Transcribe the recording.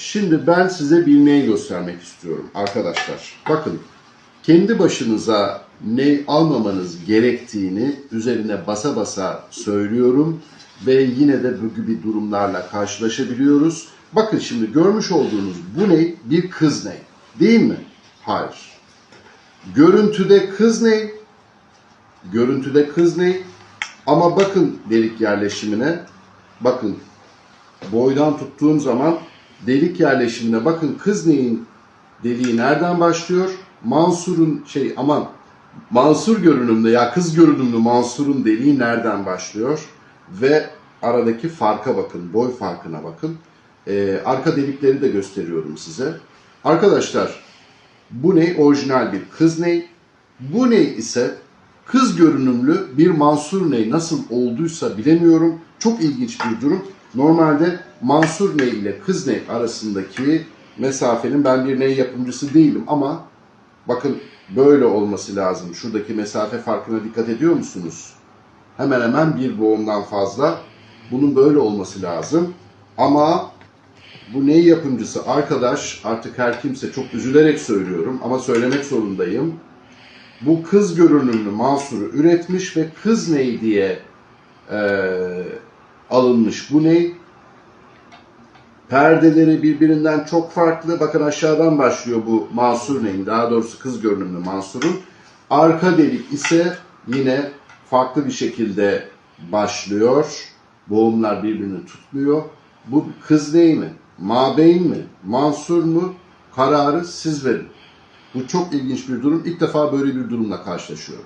Şimdi ben size bilmeyi göstermek istiyorum arkadaşlar. Bakın kendi başınıza ne almamanız gerektiğini üzerine basa basa söylüyorum ve yine de bu gibi durumlarla karşılaşabiliyoruz. Bakın şimdi görmüş olduğunuz bu ne? Bir kız ne? Değil mi? Hayır. Görüntüde kız ne? Görüntüde kız ne? Ama bakın delik yerleşimine. Bakın boydan tuttuğum zaman delik yerleşimine bakın kız neyin deliği nereden başlıyor? Mansur'un şey aman Mansur görünümlü ya kız görünümlü Mansur'un deliği nereden başlıyor? Ve aradaki farka bakın, boy farkına bakın. Ee, arka delikleri de gösteriyorum size. Arkadaşlar bu ne? Orijinal bir kız ney. Bu ney ise kız görünümlü bir Mansur ney nasıl olduysa bilemiyorum. Çok ilginç bir durum. Normalde Mansur ney ile kız ney arasındaki mesafenin ben bir ney yapımcısı değilim ama bakın böyle olması lazım. Şuradaki mesafe farkına dikkat ediyor musunuz? Hemen hemen bir boğumdan fazla. Bunun böyle olması lazım. Ama bu ney yapımcısı arkadaş artık her kimse çok üzülerek söylüyorum ama söylemek zorundayım. Bu kız görünümlü Mansur'u üretmiş ve kız ney diye eee, alınmış bu ney. Perdeleri birbirinden çok farklı. Bakın aşağıdan başlıyor bu Mansur neyin. Daha doğrusu kız görünümlü Mansur'un. Arka delik ise yine farklı bir şekilde başlıyor. Boğumlar birbirini tutmuyor. Bu kız ney mi? Mabeyn mi? Mansur mu? Kararı siz verin. Bu çok ilginç bir durum. İlk defa böyle bir durumla karşılaşıyorum.